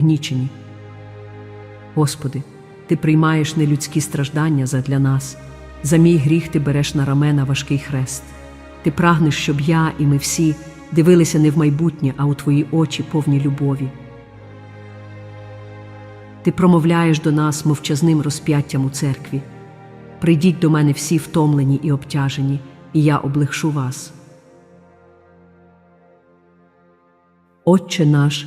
гнічені. Господи, Ти приймаєш нелюдські страждання задля нас. За мій гріх ти береш на рамена важкий хрест. Ти прагнеш, щоб я і ми всі дивилися не в майбутнє, а у твої очі повні любові. Ти промовляєш до нас мовчазним розп'яттям у церкві. Прийдіть до мене всі втомлені і обтяжені, і я облегшу вас. Отче наш,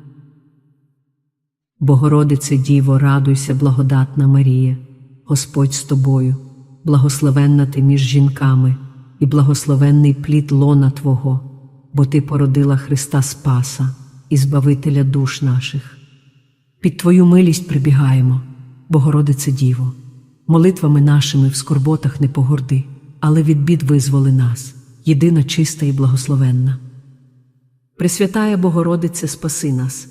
Богородице Діво, радуйся, благодатна Марія, Господь з тобою, благословенна ти між жінками, і благословенний плід лона Твого, бо Ти породила Христа Спаса і Збавителя душ наших. Під Твою милість прибігаємо, Богородице Діво, молитвами нашими в скорботах не погорди, але від бід визволи нас, єдина чиста і благословенна. Пресвятая Богородице, спаси нас.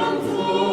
Вони нам